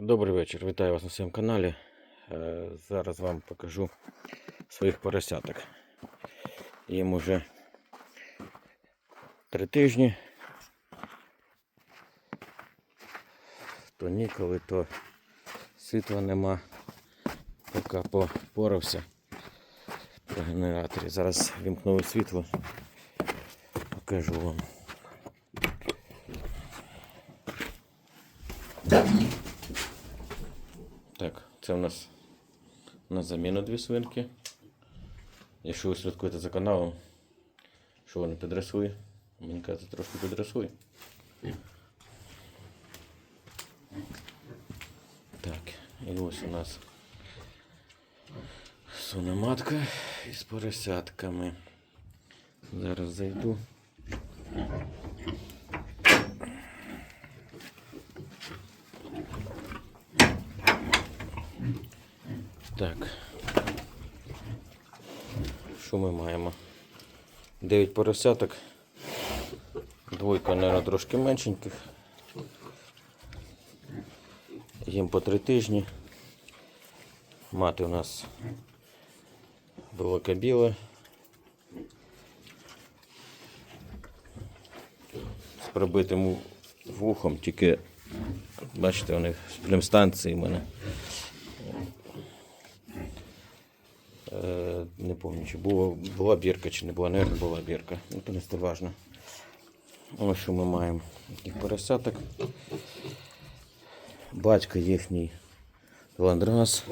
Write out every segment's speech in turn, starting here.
Добрий вечір, вітаю вас на своєму каналі. Е, Зараз вам покажу своїх поросяток. Їм уже три тижні. То ніколи, то світла нема. Поки попорався по генераторі. Зараз вімкнули світло. Покажу вам. Це у нас на заміну дві свинки. Якщо ви слідкуєте за каналом, що вони підрисує, мені кажуть, трошки підрисує. Так, і ось у нас суноматка із поросятками. Зараз зайду. Так. Що ми маємо? 9 поросяток. Двойка, мабуть, трошки меншеньких. Їм по 3 тижні. Мати у нас велика біла. З пробитим вухом, тільки бачите, у них племстанції в мене. Не пам'ятаю, чи була, була бірка, чи не була, не була бірка. Ну, то не столь важно. Ось що ми маємо таких поросяток. Батько їхній ландрас.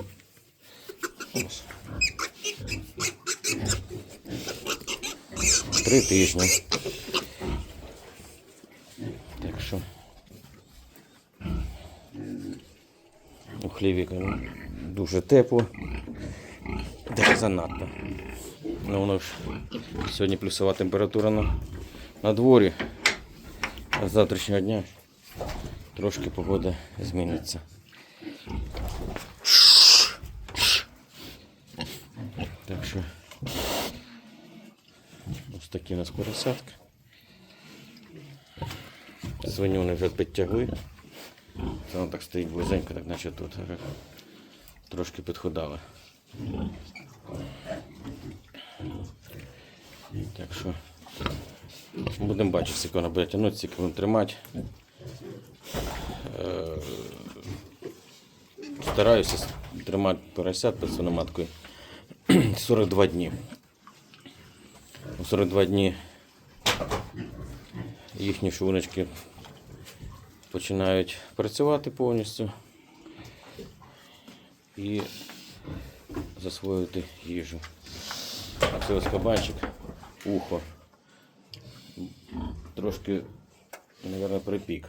Три тижні. Так що. У хлівіка ну, дуже тепло. Занадто. Ну воно ж сьогодні плюсова температура на, на дворі. А з завтрашнього дня трошки погода зміниться. Так що ось такі у нас поросятки. Свиню вони вже підтягли. Це воно так стоїть близенько, так наче тут трошки підходали. Так що будемо бачити, скільки вона буде тягнути, скільки будемо тримати. Е, Стараюся тримати поросят під свиноматкою 42 дні. У 42 дні їхні шуночки починають працювати повністю і засвоювати їжу. А це ось кабанчик, ухо. Трошки, мабуть, припік.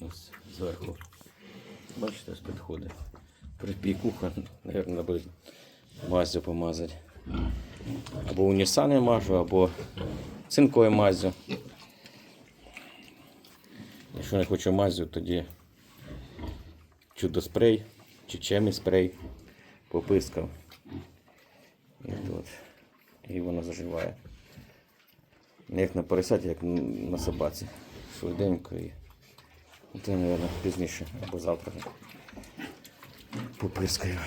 Ось зверху. Бачите, ось підходить. Припік ухо, мабуть, буде мазю помазати. Або унісани мажу, або цинкою мазю. Якщо не хочу мазю, тоді чудо спрей чи чемі спрей попискав. І, от, і воно заживає. Як на поросяті, як на собаці. Швиденько і це, мабуть, пізніше або завтра попискаю.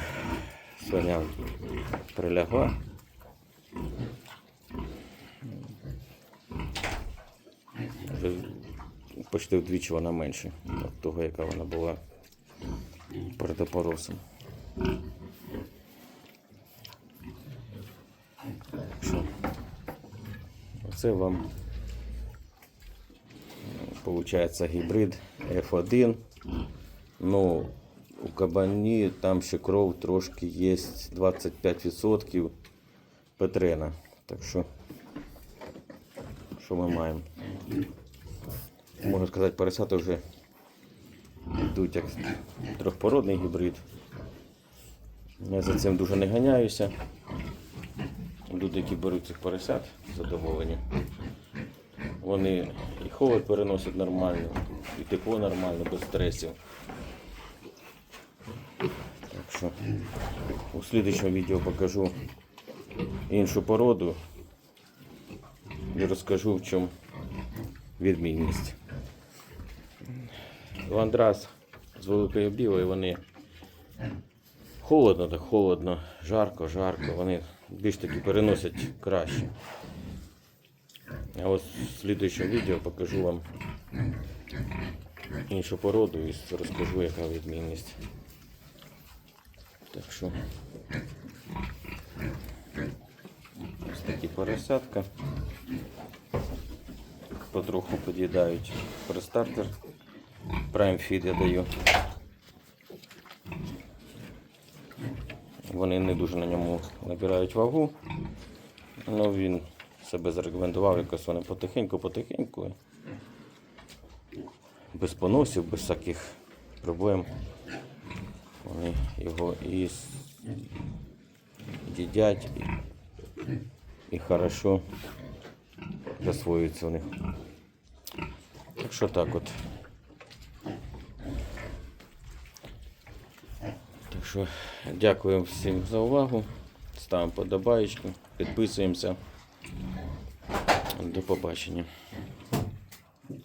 Соня прилягла. Почти вдвічі вона менше від того, яка вона була перед опоросом. Оце вам виходить гібрид F1. Ну, у кабані там ще кров трошки є 25% Петрена. Так що, що ми маємо? Можна сказати, поросята вже йдуть як трьохпородний гібрид. Я за цим дуже не ганяюся. Люди, які беруть цих поросят, задоволені. Вони і холод переносять нормально, і тепло нормально, без стресів. Так що у слідчому відео покажу іншу породу і розкажу, в чому відмінність. ландрас з великою білою, вони холодно, так холодно, жарко, жарко. Вони більш таки переносять краще. А ось в слідуючому відео покажу вам іншу породу і розкажу, яка відмінність. Так що ось такі поросятка. Потроху під'їдають престартер. Prime Feed я даю. Вони не дуже на ньому набирають вагу. Ну він себе зарекомендував, якось вони потихеньку-потихеньку. Без поносів, без всяких проблем. Вони його і їдять, і, і хорошо засвоюється у них. Так що так от. Що дякую всім за увагу. Ставимо подобаєчку, підписуємося. До побачення.